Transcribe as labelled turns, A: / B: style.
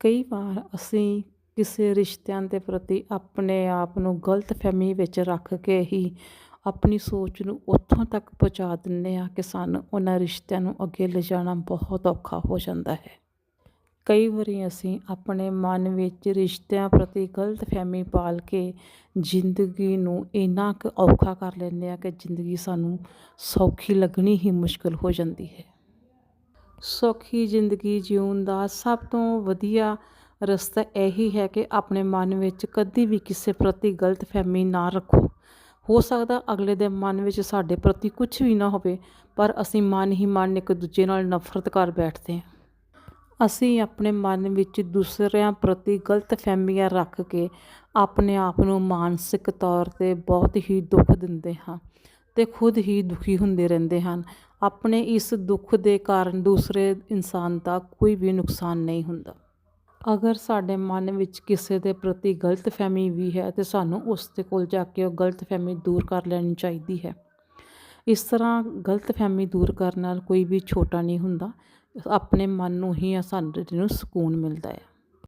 A: ਕਈ ਵਾਰ ਅਸੀਂ ਕਿਸੇ ਰਿਸ਼ਤਿਆਂ ਦੇ ਪ੍ਰਤੀ ਆਪਣੇ ਆਪ ਨੂੰ ਗਲਤਫਹਿਮੀ ਵਿੱਚ ਰੱਖ ਕੇ ਹੀ ਆਪਣੀ ਸੋਚ ਨੂੰ ਉੱਥੋਂ ਤੱਕ ਪਹੁੰਚਾ ਦਿੰਦੇ ਹਾਂ ਕਿ ਸਾਨੂੰ ਉਹਨਾਂ ਰਿਸ਼ਤਿਆਂ ਨੂੰ ਅੱਗੇ ਲਿਜਾਣਾ ਬਹੁਤ ਔਖਾ ਹੋ ਜਾਂਦਾ ਹੈ। ਕਈ ਵਾਰੀ ਅਸੀਂ ਆਪਣੇ ਮਨ ਵਿੱਚ ਰਿਸ਼ਤਿਆਂ ਪ੍ਰਤੀ ਗਲਤਫਹਿਮੀ ਪਾਲ ਕੇ ਜ਼ਿੰਦਗੀ ਨੂੰ ਇੰਨਾ ਕੁ ਔਖਾ ਕਰ ਲੈਂਦੇ ਹਾਂ ਕਿ ਜ਼ਿੰਦਗੀ ਸਾਨੂੰ ਸੌਖੀ ਲੱਗਣੀ ਹੀ ਮੁਸ਼ਕਲ ਹੋ ਜਾਂਦੀ ਹੈ। ਸੌਖੀ ਜ਼ਿੰਦਗੀ ਜਿਉਣ ਦਾ ਸਭ ਤੋਂ ਵਧੀਆ ਰਸਤਾ ਇਹੀ ਹੈ ਕਿ ਆਪਣੇ ਮਨ ਵਿੱਚ ਕਦੀ ਵੀ ਕਿਸੇ ਪ੍ਰਤੀ ਗਲਤਫਹਿਮੀ ਨਾ ਰੱਖੋ। ਹੋ ਸਕਦਾ ਅਗਲੇ ਦੇ ਮਨ ਵਿੱਚ ਸਾਡੇ ਪ੍ਰਤੀ ਕੁਝ ਵੀ ਨਾ ਹੋਵੇ, ਪਰ ਅਸੀਂ ਮਨ ਹੀ ਮਨ ਇੱਕ ਦੂਜੇ ਨਾਲ ਨਫ਼ਰਤ ਕਰ ਬੈਠਦੇ ਹਾਂ। ਅਸੀਂ ਆਪਣੇ ਮਨ ਵਿੱਚ ਦੂਸਰਿਆਂ ਪ੍ਰਤੀ ਗਲਤਫਹਿਮੀਆਂ ਰੱਖ ਕੇ ਆਪਣੇ ਆਪ ਨੂੰ ਮਾਨਸਿਕ ਤੌਰ 'ਤੇ ਬਹੁਤ ਹੀ ਦੁੱਖ ਦਿੰਦੇ ਹਾਂ। ਅਤੇ ਖੁਦ ਹੀ ਦੁਖੀ ਹੁੰਦੇ ਰਹਿੰਦੇ ਹਨ। ਆਪਣੇ ਇਸ ਦੁੱਖ ਦੇ ਕਾਰਨ ਦੂਸਰੇ ਇਨਸਾਨ ਦਾ ਕੋਈ ਵੀ ਨੁਕਸਾਨ ਨਹੀਂ ਹੁੰਦਾ। ਅਗਰ ਸਾਡੇ ਮਨ ਵਿੱਚ ਕਿਸੇ ਦੇ ਪ੍ਰਤੀ ਗਲਤਫਹਿਮੀ ਵੀ ਹੈ ਤਾਂ ਸਾਨੂੰ ਉਸ ਦੇ ਕੋਲ ਜਾ ਕੇ ਉਹ ਗਲਤਫਹਿਮੀ ਦੂਰ ਕਰ ਲੈਣੀ ਚਾਹੀਦੀ ਹੈ। ਇਸ ਤਰ੍ਹਾਂ ਗਲਤਫਹਿਮੀ ਦੂਰ ਕਰਨ ਨਾਲ ਕੋਈ ਵੀ ਛੋਟਾ ਨਹੀਂ ਹੁੰਦਾ। ਆਪਣੇ ਮਨ ਨੂੰ ਹੀ ਸਾਨੂੰ ਨੂੰ ਸਕੂਨ ਮਿਲਦਾ ਹੈ।